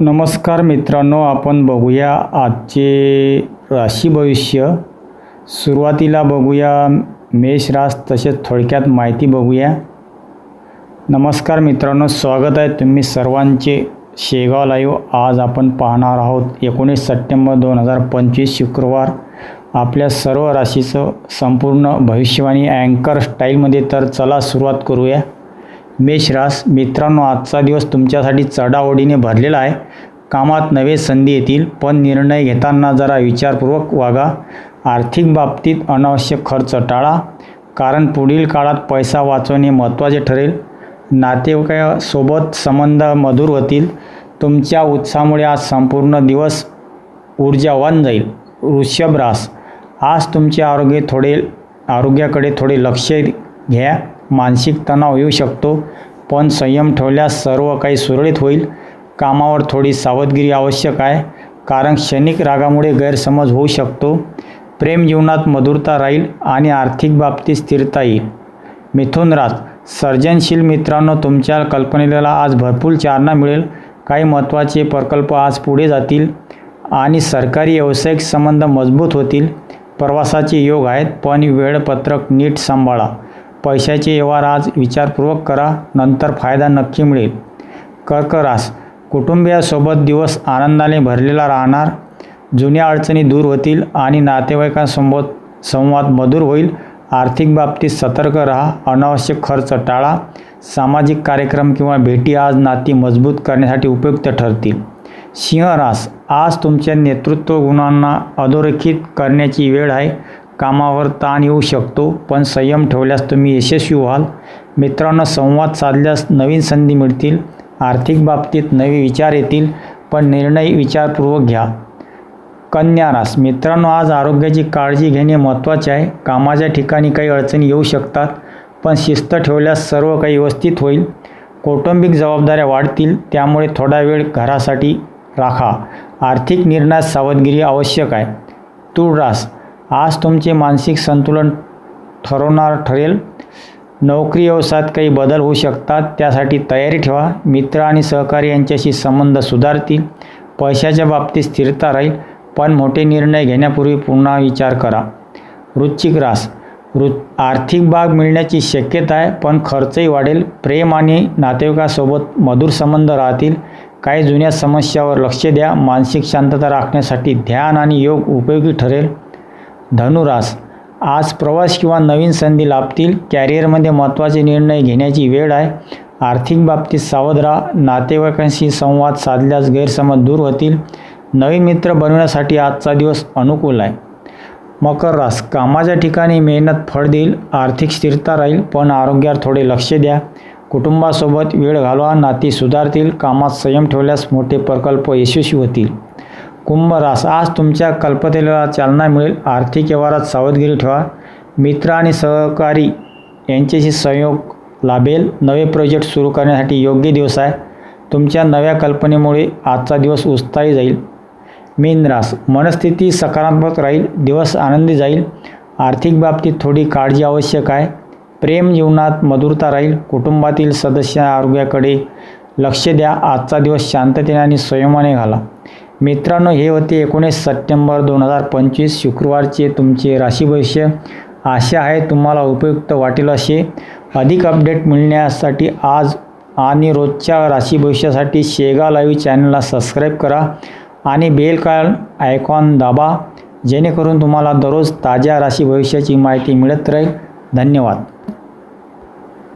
नमस्कार मित्रांनो आपण बघूया आजचे राशी भविष्य. सुरुवातीला बघूया मेष रास तसेच थोडक्यात माहिती बघूया. नमस्कार मित्रांनो स्वागत आहे तुम्ही सर्वांचे शेगाव लाईव्ह. आज आपण पाहणार आहोत एकोणीस सप्टेंबर दोन हजार पंचवीस शुक्रवार. आपल्या सर्व राशीचं संपूर्ण भविष्यवाणी अँकर स्टाईलमध्ये तर चला सुरुवात करूया. मेष रास मित्रांनो आजचा दिवस तुमच्यासाठी चढाओढीने भरलेला आहे. कामात नवे संधी येतील पण निर्णय घेताना जरा विचारपूर्वक वागा. आर्थिक बाबतीत अनावश्यक खर्च टाळा कारण पुढील काळात पैसा वाचवणे महत्त्वाचे ठरेल. नातेवाईकासोबत संबंध मधुर होतील. तुमच्या उत्साहामुळे आज संपूर्ण दिवस ऊर्जावान जाईल. वृषभ रास आज तुमचे आरोग्य थोडे आरोग्याकडे थोडे लक्ष घ्या. मानसिक तणाव येऊ शकतो पण संयम ठेवल्यास सर्व काही सुरळीत होईल. कामावर थोडी सावधगिरी आवश्यक आहे कारण क्षणिक रागामुळे गैरसमज होऊ शकतो. प्रेम जीवनात मधुरता राहील आणि आर्थिक बाबतीत स्थिरता येईल. मिथुन रास सर्जनशील मित्रांनो तुमच्या कल्पनेला आज भरपूर चालना मिळेल. काही महत्त्वाचे प्रकल्प आज पुढे जातील आणि सरकारी व्यावसायिक संबंध मजबूत होतील. प्रवासाचे योग आहेत पण वेळपत्रक नीट सांभाळा. पैशाचे व्यवहार आज विचारपूर्वक करा नंतर फायदा नक्की मिळेल. कर्क रास कुटुंबियासोबत दिवस आनंदाने भरलेला राहणार जुन्या अडचणी दूर होतील आणि नातेवाईकांसोबत संवाद मधुर होईल. आर्थिक बाबतीत सतर्क राहा अनावश्यक खर्च टाळा सामाजिक कार्यक्रम किंवा भेटी आज नाती मजबूत करण्यासाठी उपयुक्त ठरतील. सिंह रास आज तुमच्या नेतृत्व गुणांना अधोरेखित करण्याची वेळ आहे. कामावर ताण येऊ शकतो पण संयम ठेवल्यास तुम्ही यशस्वी व्हाल. मित्रांनो संवाद साधल्यास नवीन संधी मिळतील आर्थिक बाबतीत नवे विचार येतील पण निर्णय विचारपूर्वक घ्या. कन्या रास. मित्रांनो आज आरोग्याची काळजी घेणे महत्त्वाचे आहे. कामाच्या ठिकाणी काही अडचणी येऊ शकतात पण शिस्त ठेवल्यास सर्व काही व्यवस्थित होईल. कौटुंबिक जबाबदाऱ्या वाढतील त्यामुळे थोडा वेळ घरासाठी राखा. आर्थिक निर्णयात सावधगिरी आवश्यक आहे. तूळ रास आज तुमचे मानसिक संतुलन ठरवणार ठरेल. नोकरी व्यवसायात काही बदल होऊ शकतात त्यासाठी तयारी ठेवा. मित्र आणि सहकारी यांच्याशी संबंध सुधारतील. पैशाच्या बाबतीत स्थिरता राहील पण मोठे निर्णय घेण्यापूर्वी पुन्हा विचार करा. वृश्चिक रास. वृ आर्थिक बाग मिळण्याची शक्यता आहे पण खर्चही वाढेल. प्रेम आणि नातेवाईकासोबत मधुर संबंध राहतील. काही जुन्या समस्यावर लक्ष द्या. मानसिक शांतता राखण्यासाठी ध्यान आणि योग उपयोगी ठरेल. धनुरास. आज प्रवास किंवा नवीन संधी लाभतील. कॅरिअरमध्ये महत्त्वाचे निर्णय घेण्याची वेळ आहे. आर्थिक बाबतीत सावध राहा. नातेवाईकांशी संवाद साधल्यास गैरसमज दूर होतील. नवीन मित्र बनवण्यासाठी आजचा दिवस अनुकूल आहे. मकर रास. कामाच्या ठिकाणी मेहनत फळ देईल. आर्थिक स्थिरता राहील पण आरोग्यावर थोडे लक्ष द्या. कुटुंबासोबत वेळ घालवा. नाती सुधारतील. कामात संयम ठेवल्यास मोठे प्रकल्प यशस्वी होतील. कुंभ रास आज तुमच्या कल्पतेला चालना मिळेल. आर्थिक व्यवहारात सावधगिरी ठेवा. मित्र आणि सहकारी यांच्याशी संयोग लाभेल. नवे प्रोजेक्ट सुरू करण्यासाठी योग्य दिवस आहे. तुमच्या नव्या कल्पनेमुळे आजचा दिवस उत्साही जाईल. मीनरास मनस्थिती सकारात्मक राहील. दिवस आनंदी जाईल. आर्थिक बाबतीत थोडी काळजी आवश्यक आहे. प्रेम जीवनात मधुरता राहील. कुटुंबातील सदस्य आरोग्याकडे लक्ष द्या. आजचा दिवस शांततेने आणि संयमाने घाला. मित्रांनो हे होते एकोणीस सप्टेंबर दोन हजार पंचवीस शुक्रवारचे तुमचे राशी भविष्य आशा आहे तुम्हाला उपयुक्त वाटेल असे. अधिक अपडेट मिळण्यासाठी आज आणि रोजच्या राशी भविष्यासाठी शेगा लाईव्ह चॅनलला सबस्क्राईब करा आणि बेल काल आयकॉन दाबा जेणेकरून तुम्हाला दररोज ताज्या राशी भविष्याची माहिती मिळत राहील. धन्यवाद.